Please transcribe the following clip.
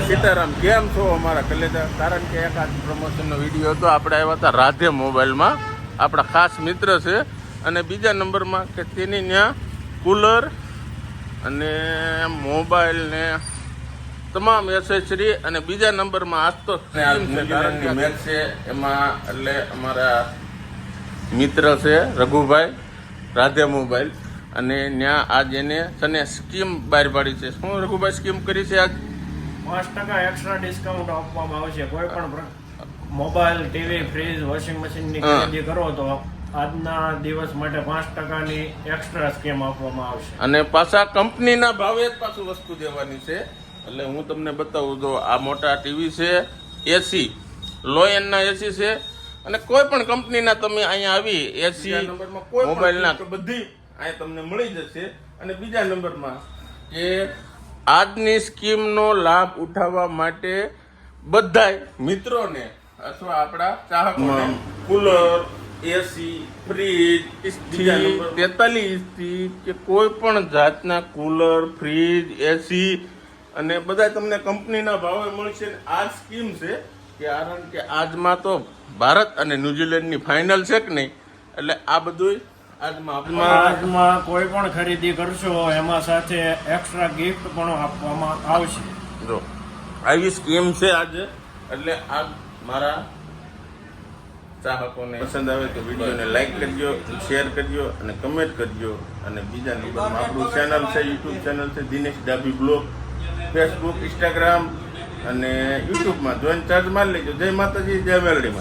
સીતારામ કેમ છો અમારા કલેજા? કારણ કે એક આજ પ્રમોશનનો વીડિયો હતો આપણે આવ્યા હતા રાધે મોબાઈલમાં. આપણા ખાસ મિત્ર છે. અને બીજા નંબરમાં કે તેની ત્યાં કુલર અને મોબાઈલ ને તમામ એસેસરી અને બીજા નંબરમાં આજ તો કારણ કે મેચ છે એમાં એટલે અમારા મિત્ર છે રઘુભાઈ રાધે મોબાઈલ. અને ત્યાં આજ એને તને સ્કીમ બહાર પાડી છે. શું રઘુભાઈ સ્કીમ કરી છે આજ? પાંચ ટકા એક્સ્ટ્રા ડિસ્કાઉન્ટ આપવામાં આવશે કોઈ પણ મોબાઈલ ટીવી ફ્રીજ વોશિંગ મશીનની ની ખરીદી કરો તો આજના દિવસ માટે પાંચ ટકાની એક્સ્ટ્રા સ્કીમ આપવામાં આવશે. અને પાછા કંપનીના ભાવે જ પાછું વસ્તુ દેવાની છે. એટલે હું તમને બતાવું તો આ મોટા ટીવી છે એસી લો એન્ડના એસી છે અને કોઈ પણ કંપનીના તમે અહીંયા આવી એસી મોબાઈલના બધી અહીંયા તમને મળી જશે. અને બીજા નંબરમાં કે આજની સ્કીમનો લાભ ઉઠાવવા માટે બધાય મિત્રોને અથવા આપણા ચાહકોને કુલર એસી ફ્રીજ તેતાલીસથી કે કોઈ પણ જાતના કુલર ફ્રીજ એસી અને બધા તમને કંપનીના ભાવે મળશે. આ સ્કીમ છે કારણ કે આજમાં તો ભારત અને ન્યુઝીલેન્ડની ફાઇનલ છે કે નહીં? એટલે આ બધું આજમાં કોઈ પણ ખરીદી કરશો એમાં સાથે એક્સ્ટ્રા ગિફ્ટ પણ આપવામાં આવશે. જો આવી સ્કીમ છે આજે એટલે આ મારા ચાહકોને પસંદ આવે તો વિડીયોને લાઈક કરજો શેર કરજો અને કમેન્ટ કરજો. અને બીજા નંબરમાં આપણું ચેનલ છે યુટ્યુબ ચેનલ છે દિનેશ ડાબી બ્લોગ ફેસબુક ઇન્સ્ટાગ્રામ અને યુટ્યુબમાં જોઈન ચાર્જ મારી લેજો. જય માતાજી જય મેલડીમાં